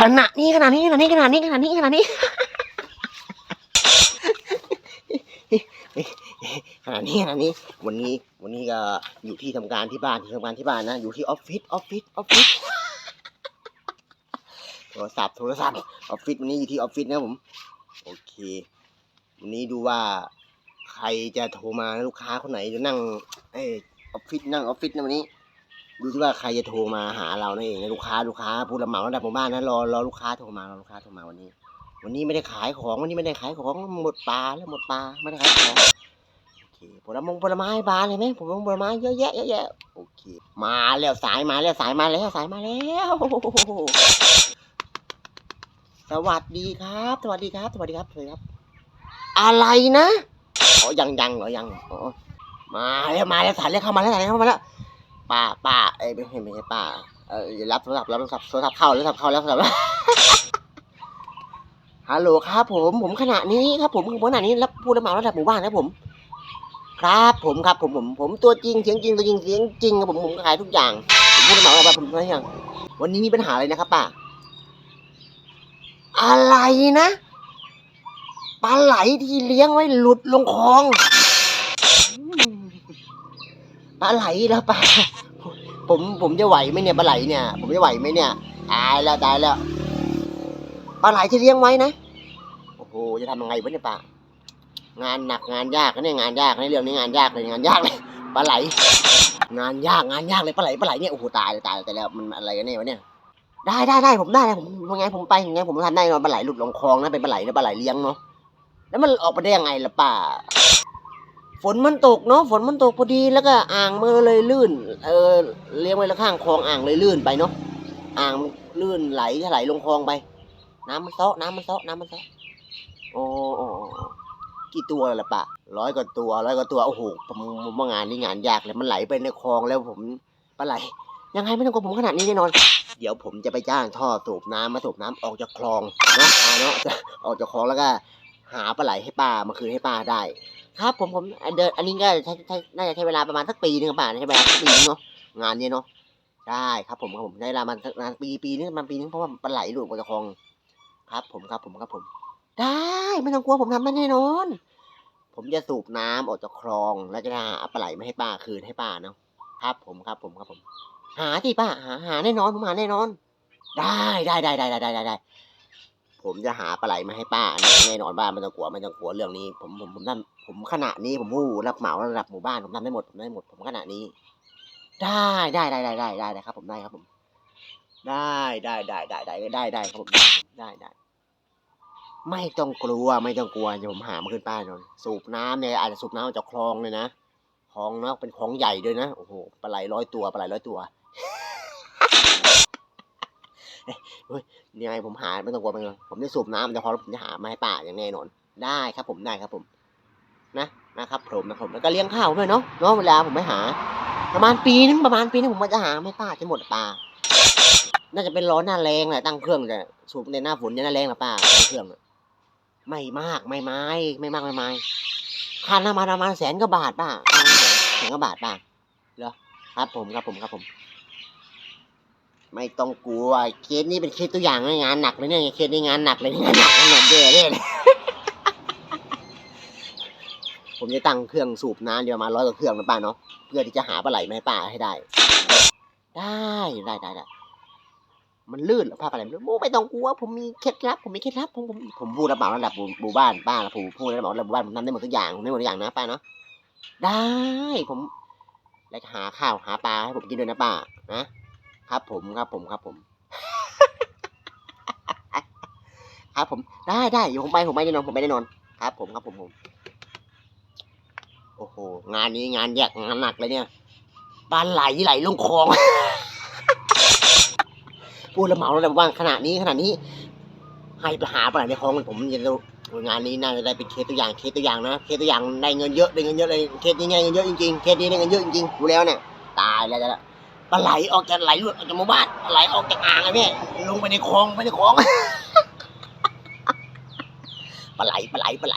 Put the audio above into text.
ขณะนี้ขณะนี้ขณะนี้ขณะนี้ขณะนี้ขณะนี้ขณะนี้ขณะนี้ วันนี้วันนี้ก็อยู่ที่ทำการที่บ้านที่ทำการที่บ้านนะ อยู่ที่ออฟฟิศออฟฟิศออฟฟิศโทรศัพท์โทรศัพท์ออฟฟิศวันนี้อยู่ที่ออฟฟิศนะผมโอเค วันนี้ดูว่าใครจะโทรมาลูกค้าคนไหนจะนั่งเออออฟฟิศนั่งออฟฟิศนะวันนี้ ดูที่ว่าใครจะโทรมาหาเรานั่นเองนะลูกค้าลูกค้าผู้รับเหมาระดับหมู่บ้านนะรอรอลูกค้าโทรมารอลูกค้าโทรมาวันนี้ วันนี้ไม่ได้ขายของวันนี้ไม่ได้ขายของหมดปลาแล้วหมดปลาไม่ได้ขายของโอเคผลม้ผลไม้บานเลยไหมผลม้ผลไม้เยอะแยะเยอะแยะโอเค มาแล้วสายมาแล้วสายมาแล้วสายมาแล้วสวัสดีครับ สวัสดีครับสวัสดีครับสวัสดีครับ อะไรนะอ๋อยังยังเหรอยังอ๋อมาแล้วมาแล้วสายแล้วเข้ามาแล้วสายแล้วเข้ามาแล้ว ป้าป้าเอ้ยไม่ใช่ไม่ใช่ป้าเอออย่ารับโทรศัพท์รับโทรศัพท์โทรศัพท์เข้าแล้วโทรศัพท์เข้าแล้วโทรศัพท์ฮัลโหลครับ ผมผมขณะนี้ครับ ผมผมขณะนี้รับผู้รับเหมาระดับหมู่บ้านครับผม ครับผมครับผมผมผมตัวจริงเสียงจริงตัวจริงเสียงจริงครับผมผมขายทุกอย่างผมผู้รับเหมาระดับผมทุกอย่างวันนี้มีปัญหาอะไรนะครับป้าอะไรนะปลาไหลที่เลี้ยงไว้หลุดลงคลอง ปลาไหลแล้วป้าผมผมจะไหวไหมเนี่ยปลาไหลเนี่ย ผมจะไหวไหมเนี่ยตายแล้วตายแล้วปลาไหลที่เลี้ยงไว้นะโอ้โหจะทำยังไงวะเนี่ยป้างานหนักงานยากนะเนี่ยงานยากนเรื่องนี้งานยากเลยงานยากเลยปลาไหล งานยากงานยากเลยปลาไหลปลาไหลเนี่ยโอ้โหตายเลยตายตายแล้วมันอะไรกันเนี่ยวะเนี่ยได้ได้ได้ผมได้ผมยังไงผมไปยังไงผมทำได้นาะปลาไหลหลุดลงคลองนะเป็นปลาไหลนะปลาไหลเลี้ยงเนาะแล้วมันออกไปได้ยังไงล่ะป้า ฝนมันตกเนาะฝนมันตกพอดีแล้วก็อ่างมันเลยลื่น เออเลี้ยงไว้ล้วข้างคลองอ่างเลยลื่นไปเนาะอ่างมันลื่นไหลถลายลงคลองไป น้ำมันเซาะน้ำมันเซาะน้ำมันเซาะโอ้โอ้โอ้โอ้กี่ตัวละปะร้อยกว่าตัวร้อยกว่าตัวโอ้โหผมว่างานนี้งานยากเลยมันไหลไปในคลองแล้วผมปลาไหลยังไงไม่ต้องกลัวผมขนาดนี้แน่นอน เดี๋ยวผมจะไปจ้างท่อสูบน้ำมาสูบน้ำออกจากคลองเนาะเนาะจะออกจากคลองแล้วก็ หาปลาไหลให้ป้ามาคืนให้ป้าได้ ครับผมผมเดินอันนี้ก็ใช้ใช้น่าจะใช้เวลาประมาณสักปีนึงครับป่าใช้เวลาสักปีนึงเนาะงานเนี้ยเนาะได้ครับผมครับผมใช้เวลามันสักนานปีปีนึงประมาณปีนึงเพราะว่าปลาไหลหลุดมาจากคลอง ครับ ผมครับผมครับผม ได้ไม่ต้องกลัวผมทำได้แน่นอน ผมจะสูบน้ำออกจากคลอง แล้วจะหาปลาไหลมาให้ป้าคืนให้ป้าเนาะครับผมครับผมครับผม หาที่ป้าหาหาแน่นอนผมหาแน่นอน ได้ได้ได้ได้ได้ได้ได้ ผมจะหาปลาไหลมาให้ป้าแน่นอนบ้านม่ต้องกลัวม่ต้องกลัวเรื่องนี้ ผมผมผมทำผมขณะนี้ผมผู้รับเหมาระดับหมู่บ้านผมทำได้หมดผมได้หมดผมขณะนี้ ได้ได้ได้ได้ได้ได้ครับ ผมได้ครับผม ได้ได้ได้ได้ได้ได้ได้ครับผมได้ได้ไม่ต้องกลัวไม่ต้องกลัวเดี๋ยวผมหามาขึ้นป้ายนอนสูบน้ำเนี่ยอาจจะสูบน้ำจากคลองเลยนะคลองเนาะเป็นคลองใหญ่ด้วยนะโอ้โหปลาไหลร้อยตัวปลาไหลร้อยตัว เฮ้ยยังไงผมหาไม่ต้องกลัวไม่ต้องกลัวผมจะสูบน้ำแต่พอแล้วผมจะหามาให้ป้าอย่างแน่นอน ได้ครับผมได้ครับผม นะนะครับผมนะผมแล้วก็เลี้ยงข้าวด้วยเนาะเนาะเวลาผมไปหา ประมาณปีนึงประมาณปีนึงผมก็จะหาให้ป้าจะหมดปลาน่าจะเป็นร้อนหน้าแรงแหละตั้งเครื่องแต่สูบในหน้าฝนเนี่ยหน้าแรงนะป้าตั้งเครื่องไม่มากไม่ไม้ไม่มากไม่ไม้ค่าน้ำมันประมาณแสนกว่าบาทป้าแสนกว่าบาทป้าเหรอครับผมครับผมครับผม ไม่ต้องกลัวเคสนี้เป็นเคสตัวอย่างงานหนักเลยเนี่ยเคสนี้งานหนักเลยงานหนักงานหนักเย่เลยผมจะตั้งเครื่องสูบน้ำเดี๋ยวมาร้อยกว่าเครื่องนะป้าเนาะเพื่อที่จะหาปลาไหลมาให้ป้าให้ได้ ได้ได้ได้ได้มันลื่นหรอป้าปลาไหลมันลื่นโอ้ไม่ต้องกลัวผมมีเคล็ดลับผมมีเคล็ดลับผมผมผมพูดระเบิดระดับหมู่บ้านป้าละผมพูดระเบิดระดับหมู่บ้านผมทำได้หมดทุกอย่างผมได้หมดทุกอย่างนะป้าเนาะได้ผม แล้วหาข้าวหาปลาให้ผมกินด้วยนะป้านะ ครับผมครับผมครับผม ครับผมได้ได้เดี๋ยวผมไปผมไปแน่นอนผมไปแน่นอน ครับ ผมครับผมผม โอ้โหงานนี้งานแยกงานหนักเลยเนี่ยปลาไหลไหลลงคลองพูดละเหมาแล้วว่างขนาดนี้ขนาดนี้ ให้ไปหาปลาไหลในคลองผมจะรู้งานนี้น่าจะได้เป็นเคสตัวอย่างเคสตัวอย่างนะเคสตัวอย่างได้เงินเยอะได้เงินเยอะเลยเคสนี้ได้เงินเยอะจริงๆเคสนี้ได้เงินเยอะจริงๆดูแล้วเนี่ยตายแล้วจะ ปลาไหลออกจากไหลหลุดออกจากหมู่บ้านปลาไหลออกจากอ่างไอ้แม่ลงไปในคลองไปในคลองปลาไหลปลาไหลปลาไหล